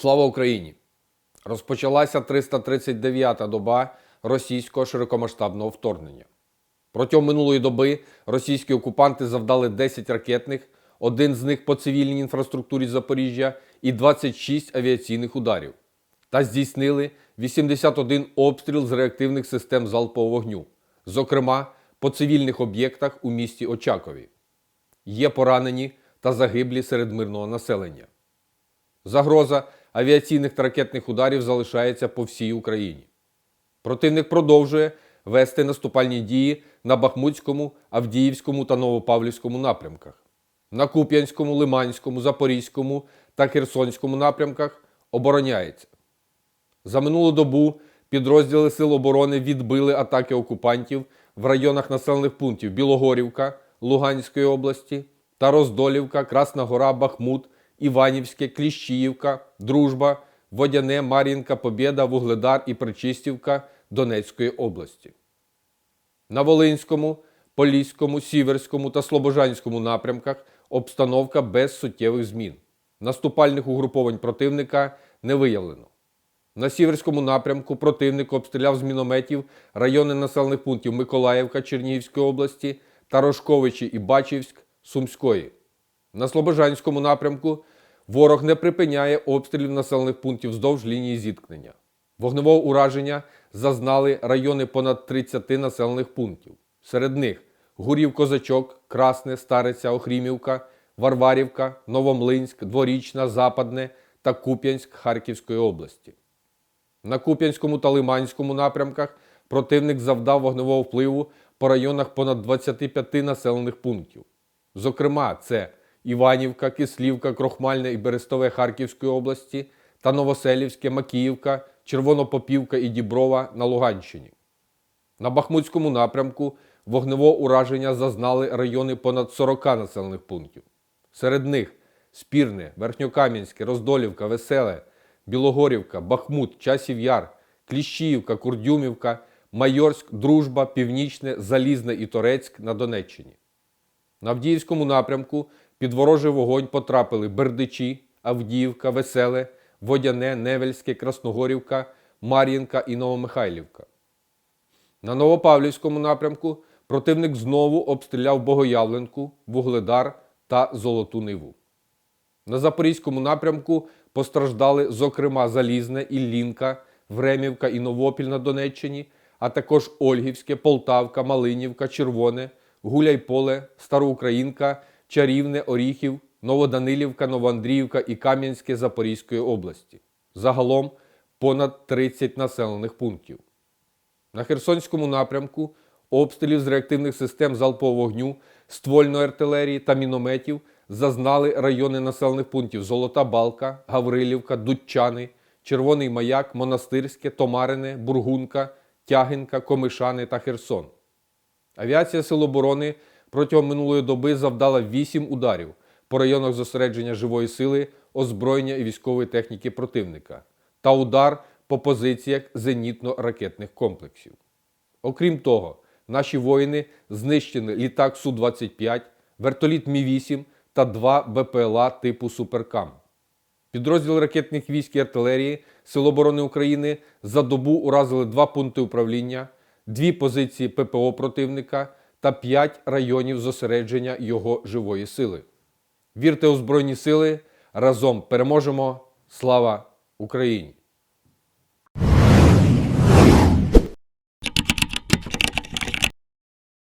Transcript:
Слава Україні! Розпочалася 339-та доба російського широкомасштабного вторгнення. Протягом минулої доби російські окупанти завдали 10 ракетних, один з них по цивільній інфраструктурі Запоріжжя і 26 авіаційних ударів, та здійснили 81 обстріл з реактивних систем залпового вогню, зокрема по цивільних об'єктах у місті Очакові. Є поранені та загиблі серед мирного населення. Загроза авіаційних та ракетних ударів залишається по всій Україні. Противник продовжує вести наступальні дії на Бахмутському, Авдіївському та Новопавлівському напрямках. На Куп'янському, Лиманському, Запорізькому та Херсонському напрямках обороняється. За минулу добу підрозділи Сил оборони відбили атаки окупантів в районах населених пунктів Білогорівка Луганської області та Роздолівка, Красна Гора, Бахмут, Іванівське, Кліщіївка, Дружба, Водяне, Мар'їнка, Побєда, Вугледар і Причистівка Донецької області. На Волинському, Поліському, Сіверському та Слобожанському напрямках обстановка без суттєвих змін. Наступальних угруповань противника не виявлено. На Сіверському напрямку противник обстріляв з мінометів райони населених пунктів Миколаївка Чернігівської області та Рожковичі і Бачівськ Сумської. На Слобожанському напрямку ворог не припиняє обстрілів населених пунктів вздовж лінії зіткнення. Вогневого ураження зазнали райони понад 30 населених пунктів. Серед них Гурів Козачок, Красне, Стариця, Охрімівка, Варварівка, Новомлинськ, Дворічна, Западне та Куп'янськ Харківської області. На Куп'янському та Лиманському напрямках противник завдав вогневого впливу по районах понад 25 населених пунктів. Зокрема, це Іванівка, Кислівка, Крохмальне і Берестове Харківської області та Новоселівське, Макіївка, Червонопопівка і Діброва на Луганщині. На Бахмутському напрямку вогневого ураження зазнали райони понад 40 населених пунктів. Серед них Спірне, Верхньокам'янське, Роздолівка, Веселе, Білогорівка, Бахмут, Часів Яр, Кліщіївка, Курдюмівка, Майорськ, Дружба, Північне, Залізне і Торецьк на Донеччині. На Авдіївському напрямку під ворожий вогонь потрапили Бердичі, Авдіївка, Веселе, Водяне, Невельське, Красногорівка, Мар'їнка і Новомихайлівка. На Новопавлівському напрямку противник знову обстріляв Богоявленку, Вугледар та Золоту Ниву. На Запорізькому напрямку постраждали, зокрема, Залізне, Іллінка, Времівка і Новопіль на Донеччині, а також Ольгівське, Полтавка, Малинівка, Червоне, Гуляйполе, Староукраїнка, Чарівне, Оріхів, Новоданилівка, Новоандріївка і Кам'янське Запорізької області. Загалом понад 30 населених пунктів. На Херсонському напрямку обстрілів з реактивних систем залпового вогню, ствольної артилерії та мінометів зазнали райони населених пунктів Золота Балка, Гаврилівка, Дудчани, Червоний Маяк, Монастирське, Томарине, Бургунка, Тягинка, Комишани та Херсон. Авіація Сил оборони протягом минулої доби завдала 8 ударів по районах зосередження живої сили, озброєння і військової техніки противника та удар по позиціях зенітно-ракетних комплексів. Окрім того, наші воїни знищили літак Су-25, вертоліт Мі-8 та два БПЛА типу Суперкам. Підрозділ ракетних військ і артилерії Сил оборони України за добу уразили два пункти управління, дві позиції ППО противника та п'ять районів зосередження його живої сили. Вірте у Збройні Сили! Разом переможемо! Слава Україні!